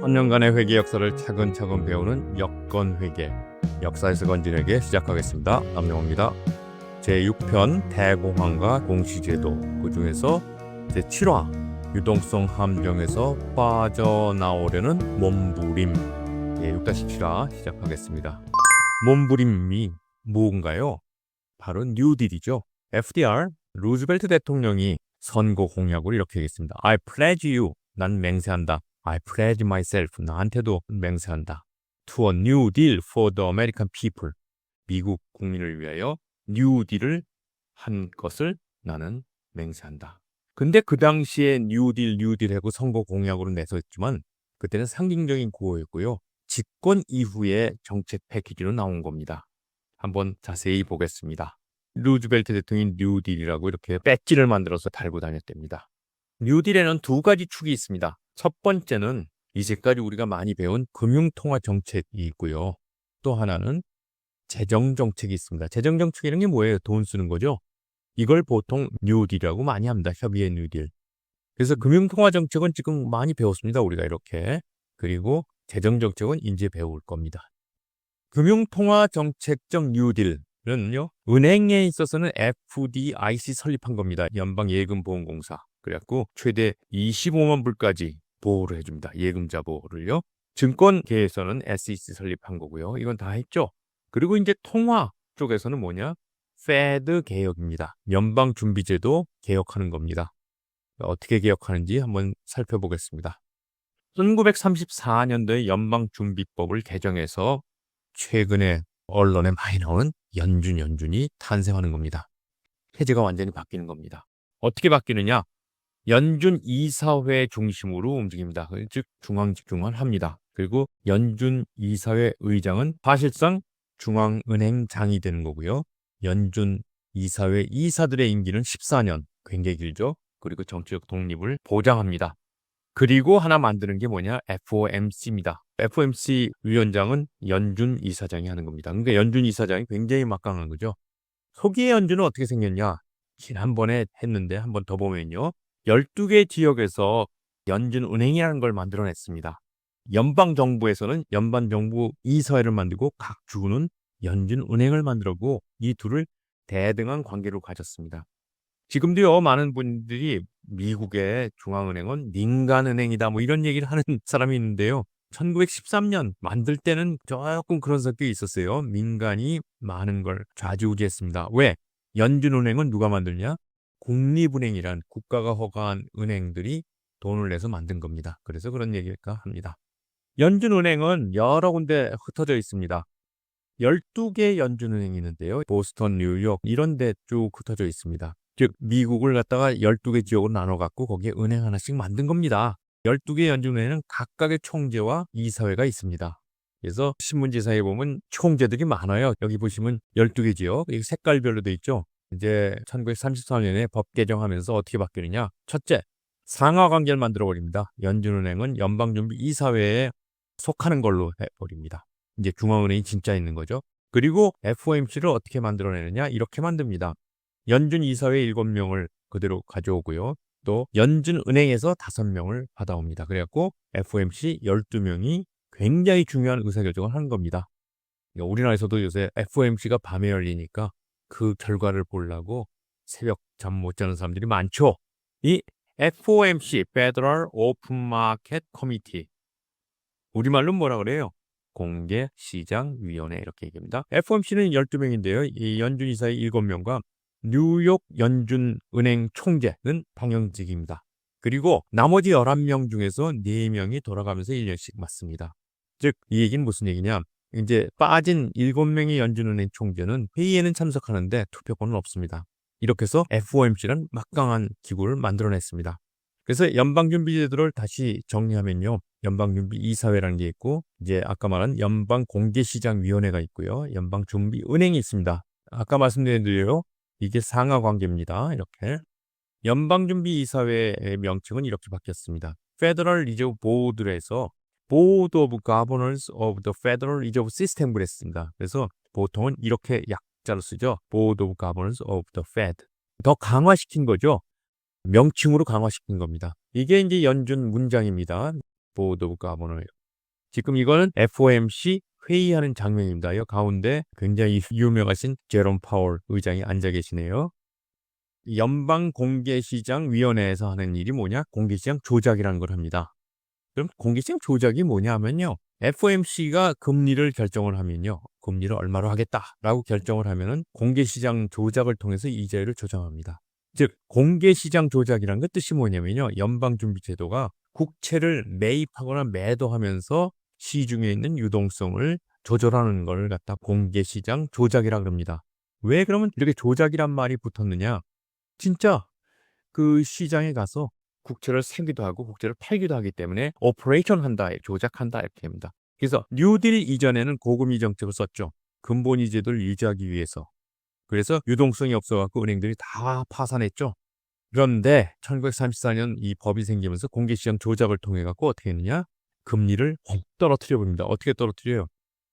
천년간의 회계 역사를 차근차근 배우는 여건 회계 역사에서 건진에게 시작하겠습니다. 남영호입니다. 제6편 대공황과 공시제도 그 중에서 제7화 유동성 함정에서 빠져나오려는 몸부림 예, 6-7화 시작하겠습니다. 몸부림이 뭔가요? 바로 뉴딜이죠. FDR 루즈벨트 대통령이 선거 공약으로 이렇게 얘기했습니다. I pledge you 난 맹세한다. I pledge myself. 나한테도 맹세한다. To a new deal for the American people. 미국 국민을 위하여 뉴 딜을 한 것을 나는 맹세한다. 근데 그 당시에 뉴딜, 뉴딜 하고 선거 공약으로 내서했지만 그때는 상징적인 구호였고요. 집권 이후에 정책 패키지로 나온 겁니다. 한번 자세히 보겠습니다. 루즈벨트 대통령이 뉴딜이라고 이렇게 배지를 만들어서 달고 다녔답니다. 뉴딜에는 두 가지 축이 있습니다. 첫 번째는 이제까지 우리가 많이 배운 금융통화 정책이 있고요. 또 하나는 재정 정책이 있습니다. 재정 정책이라는 게 뭐예요? 돈 쓰는 거죠. 이걸 보통 뉴딜이라고 많이 합니다. 협의의 뉴딜. 그래서 금융통화 정책은 지금 많이 배웠습니다. 우리가 이렇게. 그리고 재정 정책은 이제 배울 겁니다. 금융통화 정책적 뉴딜은요. 은행에 있어서는 FDIC 설립한 겁니다. 연방예금보험공사. 그래갖고 최대 25만 불까지 보호를 해줍니다. 예금자 보호를요. 증권계에서는 SEC 설립한 거고요. 이건 다 했죠. 그리고 이제 통화 쪽에서는 뭐냐? 페드 개혁입니다. 연방준비제도 개혁하는 겁니다. 어떻게 개혁하는지 한번 살펴보겠습니다. 1934년도에 연방준비법을 개정해서 최근에 언론에 많이 나오는 연준 연준이 탄생하는 겁니다. 체제가 완전히 바뀌는 겁니다. 어떻게 바뀌느냐? 연준 이사회 중심으로 움직입니다. 즉 중앙 집중을 합니다. 그리고 연준 이사회 의장은 사실상 중앙은행장이 되는 거고요. 연준 이사회 이사들의 임기는 14년, 굉장히 길죠. 그리고 정치적 독립을 보장합니다. 그리고 하나 만드는 게 뭐냐? FOMC입니다. FOMC 위원장은 연준 이사장이 하는 겁니다. 그러니까 연준 이사장이 굉장히 막강한 거죠. 초기의 연준은 어떻게 생겼냐? 지난번에 했는데 한번 더 보면요. 12개 지역에서 연준은행이라는 걸 만들어냈습니다. 연방정부에서는 연방정부 이사회를 만들고 각 주는 연준은행을 만들었고 이 둘을 대등한 관계로 가졌습니다. 지금도요 많은 분들이 미국의 중앙은행은 민간은행이다 뭐 이런 얘기를 하는 사람이 있는데요. 1913년 만들 때는 조금 그런 성격이 있었어요. 민간이 많은 걸 좌지우지했습니다. 왜? 연준은행은 누가 만들냐? 국립은행이란 국가가 허가한 은행들이 돈을 내서 만든 겁니다. 그래서 그런 얘기가 합니다. 연준은행은 여러 군데 흩어져 있습니다. 12개 연준은행이 있는데요. 보스턴, 뉴욕 이런 데 쭉 흩어져 있습니다. 즉 미국을 갖다가 12개 지역으로 나눠 갖고 거기에 은행 하나씩 만든 겁니다. 12개 연준은행은 각각의 총재와 이사회가 있습니다. 그래서 신문지사에 보면 총재들이 많아요. 여기 보시면 12개 지역, 이 색깔별로 돼 있죠. 이제 1934년에 법 개정하면서 어떻게 바뀌느냐? 첫째, 상하 관계를 만들어 버립니다. 연준은행은 연방준비 이사회에 속하는 걸로 해버립니다. 이제 중앙은행이 진짜 있는 거죠. 그리고 FOMC를 어떻게 만들어내느냐? 이렇게 만듭니다. 연준 이사회 7명을 그대로 가져오고요. 또 연준은행에서 5명을 받아옵니다. 그래갖고 FOMC 12명이 굉장히 중요한 의사결정을 하는 겁니다. 그러니까 우리나라에서도 요새 FOMC가 밤에 열리니까 그 결과를 보려고 새벽 잠 못 자는 사람들이 많죠. 이 FOMC, Federal Open Market Committee. 우리말로 뭐라 그래요? 공개시장위원회 이렇게 얘기합니다. FOMC는 12명인데요. 이 연준 이사의 7명과 뉴욕 연준은행 총재는 방영직입니다. 그리고 나머지 11명 중에서 4명이 돌아가면서 1년씩 맡습니다. 즉, 이 얘기는 무슨 얘기냐? 이제 빠진 7명의 연준은행 총재는 회의에는 참석하는데 투표권은 없습니다. 이렇게 해서 FOMC는 막강한 기구를 만들어냈습니다. 그래서 연방준비제도를 다시 정리하면요. 연방준비이사회라는 게 있고 이제 아까 말한 연방공개시장위원회가 있고요. 연방준비은행이 있습니다. 아까 말씀드린 대로 이게 상하 관계입니다. 이렇게 연방준비이사회의 명칭은 이렇게 바뀌었습니다. Federal Reserve Board에서 Board of Governors of the Federal Reserve System 그랬습니다. 그래서 보통은 이렇게 약자로 쓰죠. Board of Governors of the Fed. 더 강화시킨 거죠. 명칭으로 강화시킨 겁니다. 이게 이제 연준 문장입니다. 보드 오브 가버너예요. 지금 이거는 FOMC 회의하는 장면입니다. 이 가운데 굉장히 유명하신 제롬 파월 의장이 앉아 계시네요. 연방 공개시장 위원회에서 하는 일이 뭐냐? 공개시장 조작이라는 걸 합니다. 그럼 공개시장 조작이 뭐냐면요. FOMC가 금리를 결정을 하면요. 금리를 얼마로 하겠다라고 결정을 하면은 공개시장 조작을 통해서 이자율을 조정합니다. 즉 공개시장 조작이라는 것 뜻이 뭐냐면요. 연방준비제도가 국채를 매입하거나 매도하면서 시중에 있는 유동성을 조절하는 걸 갖다 공개시장 조작이라 그럽니다. 왜 그러면 이렇게 조작이란 말이 붙었느냐? 진짜 그 시장에 가서 국채를 사기도 하고 국채를 팔기도 하기 때문에 오퍼레이션 한다, 조작한다 이렇게 합니다. 그래서 뉴딜 이전에는 고금리 정책을 썼죠. 근본이 제도를 유지하기 위해서. 그래서 유동성이 없어갖고 은행들이 다 파산했죠. 그런데 1934년 이 법이 생기면서 공개시장 조작을 통해 갖고 어떻게 했느냐? 금리를 확 떨어뜨려 봅니다. 어떻게 떨어뜨려요?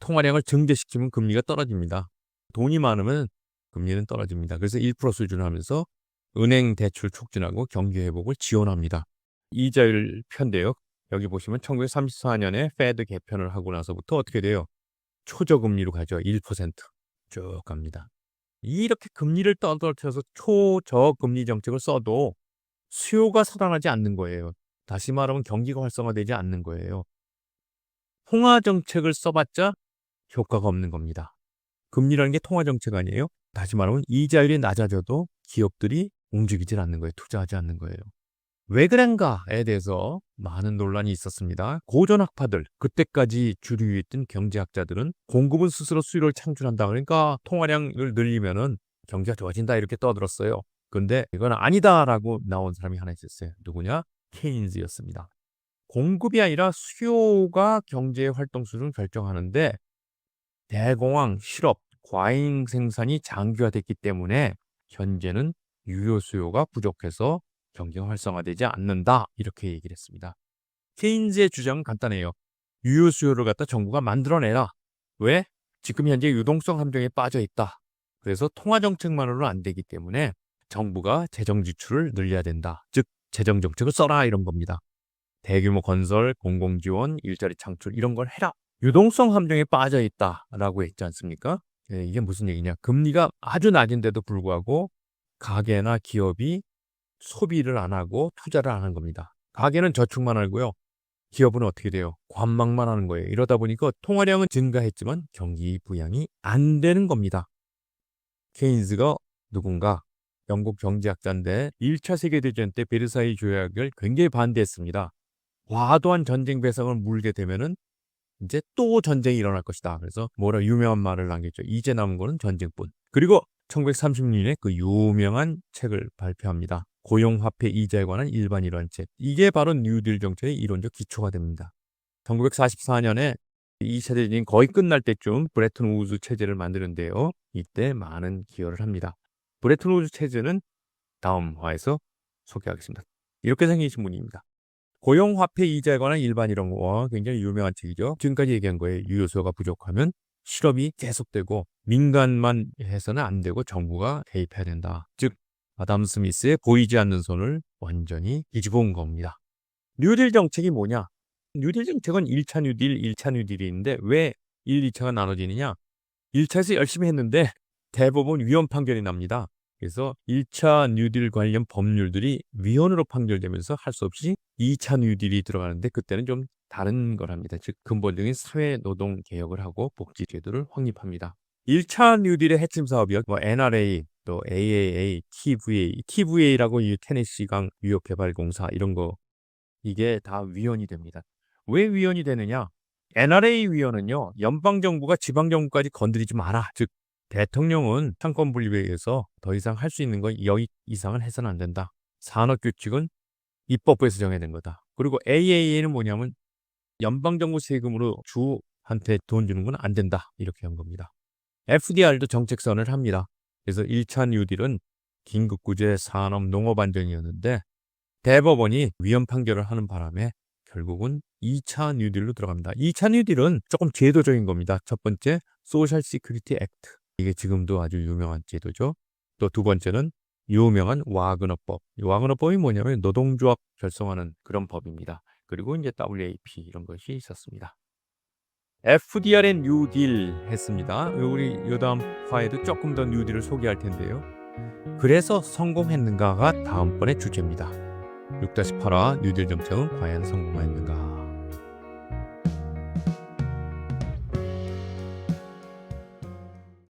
통화량을 증대시키면 금리가 떨어집니다. 돈이 많으면 금리는 떨어집니다. 그래서 1% 수준을 하면서 은행 대출 촉진하고 경기 회복을 지원합니다. 이자율 편대요. 여기 보시면 1934년에 페드 개편을 하고 나서부터 어떻게 돼요? 초저금리로 가죠. 1%쭉 갑니다. 이렇게 금리를 떨어뜨려서 초저금리 정책을 써도 수요가 살아나지 않는 거예요. 다시 말하면 경기가 활성화되지 않는 거예요. 통화 정책을 써봤자 효과가 없는 겁니다. 금리라는 게 통화 정책 아니에요? 다시 말하면 이자율이 낮아져도 기업들이 움직이질 않는 거예요. 투자하지 않는 거예요. 왜 그런가에 대해서 많은 논란이 있었습니다. 고전학파들, 그때까지 주류했던 경제학자들은 공급은 스스로 수요를 창출한다. 그러니까 통화량을 늘리면은 경제가 좋아진다 이렇게 떠들었어요. 근데 이건 아니다라고 나온 사람이 하나 있었어요. 누구냐? 케인즈였습니다. 공급이 아니라 수요가 경제의 활동 수준을 결정하는데 대공황, 실업, 과잉 생산이 장기화됐기 때문에 현재는 유효 수요가 부족해서 경기가 활성화되지 않는다. 이렇게 얘기를 했습니다. 케인즈의 주장은 간단해요. 유효 수요를 갖다 정부가 만들어내라. 왜? 지금 현재 유동성 함정에 빠져 있다. 그래서 통화 정책만으로는 안 되기 때문에 정부가 재정 지출을 늘려야 된다. 즉 재정 정책을 써라 이런 겁니다. 대규모 건설, 공공 지원, 일자리 창출 이런 걸 해라. 유동성 함정에 빠져 있다라고 했지 않습니까? 예, 이게 무슨 얘기냐? 금리가 아주 낮은데도 불구하고 가게나 기업이 소비를 안 하고 투자를 안 하는 겁니다. 가게는 저축만 하고요. 기업은 어떻게 돼요? 관망만 하는 거예요. 이러다 보니까 통화량은 증가했지만 경기 부양이 안 되는 겁니다. 케인즈가 누군가 영국 경제학자인데 1차 세계대전 때 베르사유 조약을 굉장히 반대했습니다. 과도한 전쟁 배상을 물게 되면은 이제 또 전쟁이 일어날 것이다. 그래서 뭐라 유명한 말을 남겼죠. 이제 남은 거는 전쟁뿐. 그리고 1930년에 그 유명한 책을 발표합니다. 고용화폐 이자에 관한 일반 이론책. 이게 바로 뉴딜 정책의 이론적 기초가 됩니다. 1944년에 2차 대전이 거의 끝날 때쯤 브레튼 우즈 체제를 만드는데요. 이때 많은 기여를 합니다. 브레튼 우즈 체제는 다음 화에서 소개하겠습니다. 이렇게 생기신 분입니다. 고용화폐 이자에 관한 일반 이론과 굉장히 유명한 책이죠. 지금까지 얘기한 거에 유효수가 부족하면 실업이 계속되고 민간만 해서는 안 되고 정부가 개입해야 된다. 즉 아담 스미스의 보이지 않는 손을 완전히 뒤집어 온 겁니다. 뉴딜 정책이 뭐냐? 뉴딜 정책은 1차 뉴딜, 2차 뉴딜이 있는데 왜 1, 2차가 나눠지느냐? 1차에서 열심히 했는데 대법원 위헌 판결이 납니다. 그래서 1차 뉴딜 관련 법률들이 위헌으로 판결되면서 할 수 없이 2차 뉴딜이 들어가는데 그때는 좀 다른 거랍니다. 즉 근본적인 사회 노동 개혁을 하고 복지 제도를 확립합니다. 1차 뉴딜의 핵심 사업이요. 뭐 NRA, 또 AAA, TVA, TVA라고 이 테네시강 유역 개발 공사 이런 거 이게 다 위헌이 됩니다. 왜 위헌이 되느냐? NRA 위헌은요. 연방 정부가 지방 정부까지 건드리지 마라. 즉 대통령은 상권 분립에 의해서 더 이상 할 수 있는 건 여기 이상은 해서는 안 된다. 산업 규칙은 입법부에서 정해낸 거다. 그리고 AAA는 뭐냐면 연방정부 세금으로 주한테 돈 주는 건 안 된다. 이렇게 한 겁니다. FDR도 정책선을 합니다. 그래서 1차 뉴딜은 긴급구제 산업 농업 안정이었는데 대법원이 위헌 판결을 하는 바람에 결국은 2차 뉴딜로 들어갑니다. 2차 뉴딜은 조금 제도적인 겁니다. 첫 번째, 소셜 시큐리티 액트. 이게 지금도 아주 유명한 제도죠. 또 두 번째는 유명한 와그너법. 이 와그너법이 뭐냐면 노동조합 결성하는 그런 법입니다. 그리고 이제 WAP 이런 것이 있었습니다. FDR의 뉴딜 했습니다. 우리 요다음 화에도 조금 더 뉴딜을 소개할 텐데요. 그래서 성공했는가가 다음번의 주제입니다. 6-8화 뉴딜 정책은 과연 성공했는가?